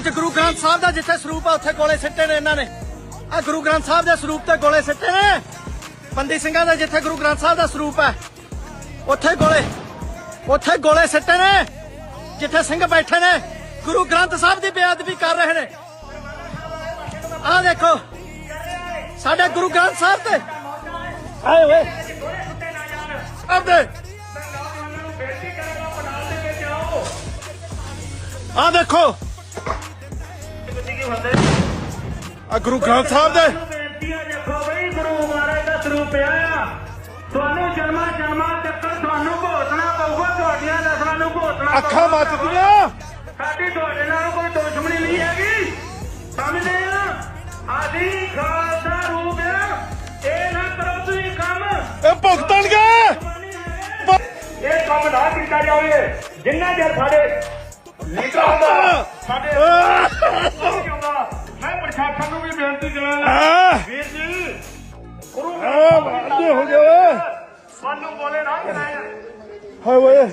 ਅੱਜ ਗੁਰੂ ਗ੍ਰੰਥ ਸਾਹਿਬ ਦਾ ਜਿੱਥੇ ਸਰੂਪ ਆ, ਉੱਥੇ ਗੋਲੇ ਸਿੱਟੇ ਨੇ ਇਹਨਾਂ ਨੇ। ਆ ਗੁਰੂ ਗ੍ਰੰਥ ਸਾਹਿਬ ਦੇ ਸਰੂਪ ਤੇ ਗੋਲੇ ਸਿੱਟੇ ਨੇ। ਬੰਦੀ ਸਿੰਘਾਂ ਦਾ ਜਿੱਥੇ ਗੁਰੂ ਗ੍ਰੰਥ ਸਾਹਿਬ ਦਾ ਸਰੂਪ ਹੈ ਉੱਥੇ ਗੋਲੇ ਉੱਥੇ ਗੋਲੇ ਸਿੱਟੇ ਨੇ, ਜਿੱਥੇ ਸਿੰਘ ਬੈਠੇ ਨੇ। ਗੁਰੂ ਗ੍ਰੰਥ ਸਾਹਿਬ ਦੀ ਬੇਅਦਬੀ ਕਰ ਰਹੇ ਨੇ। ਆਹ ਦੇਖੋ, ਸਾਡੇ ਗੁਰੂ ਗ੍ਰੰਥ ਸਾਹਿਬ ਤੇ। ਆਏ ਓਏ ਸਾਹਿਬ ਦੇ। ਆਹ ਦੇਖੋ ਆ ਗੁਰੂ ਗ੍ਰੰਥ ਸਾਹਿਬ ਦੇ। ਬੇਨਤੀ ਹੈ ਦੇਖੋ ਬਈ ਗੁਰੂ ਮਹਾਰਾਜ ਦਾ ਸਰੂਪ ਪਿਆ ਆ। ਤੁਹਾਨੂੰ ਜਨਮਾਂ ਜਨਮਾਂ ਤੱਕ ਤੁਹਾਨੂੰ ਭੋਗਣਾ ਪਊਗਾ ਤੁਹਾਡੀਆਂ ਨਸਲਾਂ ਨੂੰ ਭੋਗਣਾ ਅੱਖਾਂ ਪਊਗਾ। ਮੱਚਦੀਆਂ। ਸਾਡੀ ਤੁਹਾਡੇ ਨਾਲ ਕੋਈ ਦੁਸ਼ਮਣੀ ਨਹੀਂ ਹੈਗੀ। ਸਮਝਦੇ ਆ? ਆਦੀ ਖਾਲਸਾ ਰੂਪ ਆ। ਇਹ ਨਾ ਕਰੋ ਤੁਸੀਂ ਕੰਮ। ਇਹ ਭੁਗਤਣਗੇ। ਇਹ ਕੰਮ ਨਾ ਕੀਤਾ ਜਾਵੇ। ਜਿੰਨਾ ਚਿਰ ਸਾਡੇ ਲੀਡਰ ਹੁੰਦਾ ਸਾਡੇ ਪ੍ਰਸ਼ਾਸਨ ਨੂੰ ਵੀ ਬੇਨਤੀ ਕਰਾਂਗਾ ਆ ਵੀਰ ਜੀ ਗੁਰੂ ਆ ਵਾਦੇ ਹੋ ਗਏ ਓਏ ਸਾਨੂੰ ਬੋਲੇ ਨਾ ਚਲਾਇਆ ਹਾਏ ਓਏ